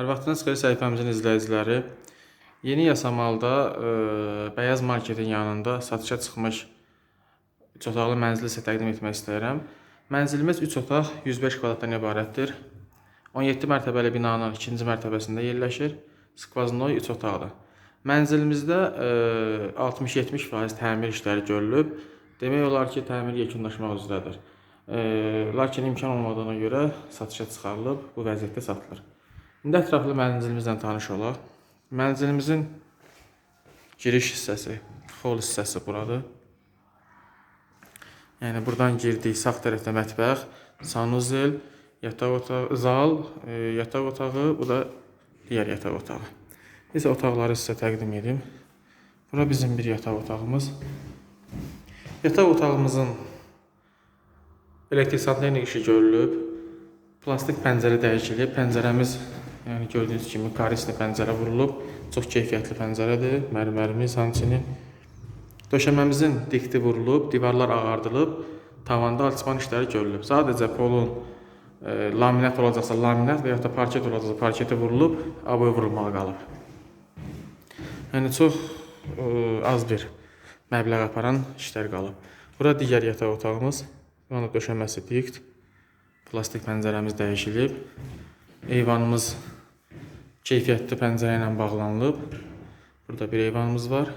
Hər vaxtınız xeyir səhifəmizin izləyiciləri. Yeni Yasamalda e, Bəyaz Marketin yanında satışa çıxmış 3 otaqlı mənzili sizə təqdim etmək istəyirəm. Mənzilimiz 3 otaq 105 kvadratdan ibarətdir. 17 mərtəbəli binanın ikinci mərtəbəsində yerləşir. Skvaznoy 3 otaqlı. Mənzilimizdə e, 60-70% təmir işləri görülüb. Demək olar ki, təmir yekunlaşmaq üzrədir. E, lakin imkan olmadığına görə satışa çıxarılıb, bu vəziyyətdə satılır. İndi ətraflı mənzilimizlə tanış olaq. Mənzilimizin giriş hissəsi, hol hissəsi buradır. Yəni buradan girdik, sağ tərəfdə mətbəx, sanuzel, yataq otağı, zal, e, yataq otağı, bu da digər yataq otağı. Biz otaqları sizə təqdim edim. Bura bizim bir yataq otağımız. Yataq otağımızın elektrik santexnik işi görülüb. Plastik pəncərə dəyişilib. Pəncərəmiz yəni gördüyünüz kimi karisli pəncərə vurulub. Çox keyfiyyətli pəncərədir. Mərmərimiz həmçinin döşəməmizin dikti vurulub, divarlar ağardılıb, tavanda alçıpan işləri görülüb. Sadəcə polun e, laminat olacaqsa laminat və ya da parket olacaqsa parketi vurulub, aboy vurulmalı qalıb. Yəni çox e, az bir məbləğ aparan işlər qalıb. Bura digər yataq otağımız. Da döşəməsi dikt. Plastik pəncərəmiz dəyişilib. Eyvanımız keyfiyyətli pəncərə ilə bağlanılıb. Burada bir eyvanımız var.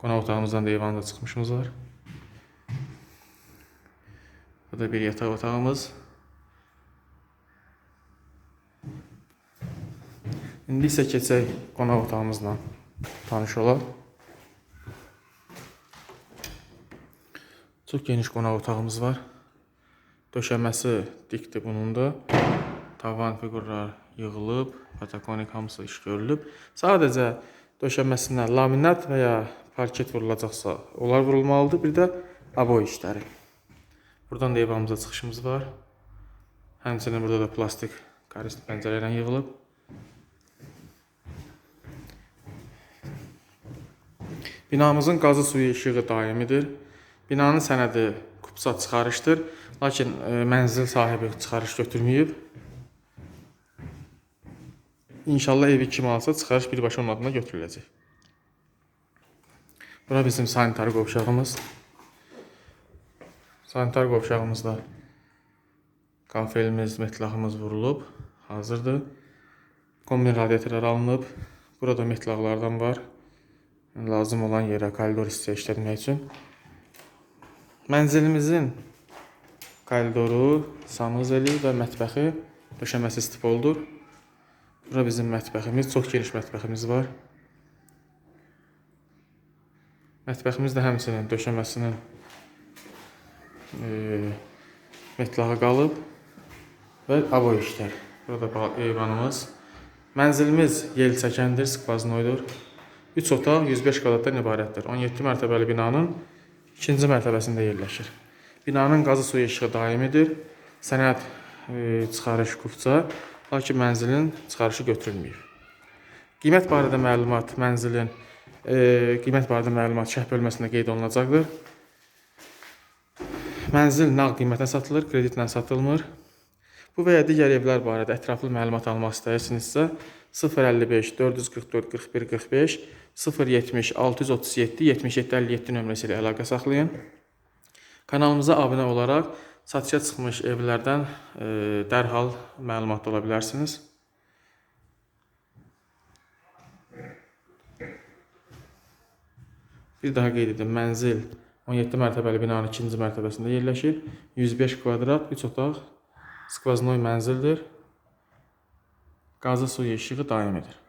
Qonaq otağımızdan da eyvanda çıxmışımız var. Burada bir yataq otağımız. İndi isə keçək qonaq otağımızla tanış olaq. Çox geniş qonaq otağımız var. Döşəməsi dikdir bunun da. Tavan fiqurlar yığılıb, patakonik hamısı iş görülüb. Sadəcə döşəməsinə laminat və ya parket vurulacaqsa, onlar vurulmalıdır. Bir də aboy işləri. Buradan da evamıza çıxışımız var. Həmçinin burada da plastik karisli pəncərə ilə yığılıb. Binamızın qazı suyu işığı daimidir. Binanın sənədi kupsa çıxarışdır. Lakin e, mənzil sahibi çıxarış götürməyib. İnşallah evi kim alsa çıxarış birbaşa onun adına götürüləcək. Bura bizim sanitar qovşağımız. Sanitar qovşağımızda kafelimiz, metlağımız vurulub, hazırdır. Kombin radiatorlar alınıb. Burada metlaqlardan var. Lazım olan yerə koridor hissəyə işlətmək üçün. Mənzilimizin koridoru, sanuzeli və mətbəxi döşəməsi stipoldur. Bura bizim mətbəximiz, çox geniş mətbəximiz var. Mətbəximiz də həmçinin döşəməsinin e, metlağı qalıb və avoy işlər. Burada eyvanımız. Mənzilimiz yel çəkəndir, skvaznoydur. 3 otaq 105 kvadratdan ibarətdir. 17 mərtəbəli binanın ikinci mərtəbəsində yerləşir. Binanın qazı suyu işığı daimidir. Sənəd e, çıxarış kupça, lakin mənzilin çıxarışı götürülməyib. Qiymət barədə məlumat mənzilin e, qiymət barədə məlumat şərh bölməsində qeyd olunacaqdır. Mənzil nağd qiymətə satılır, kreditlə satılmır. Bu və ya digər evlər barədə ətraflı məlumat almaq istəyirsinizsə 055 444 41 45 070 637 77 57 nömrəsi ilə əlaqə saxlayın. Kanalımıza abunə olaraq satışa çıxmış evlərdən e, dərhal məlumatlı ola bilərsiniz. Bir daha qeyd edim, mənzil 17 mərtəbəli binanın ikinci mərtəbəsində yerləşir. 105 kvadrat, 3 otaq, skvaznoy mənzildir. Qazı suyu işığı daimidir.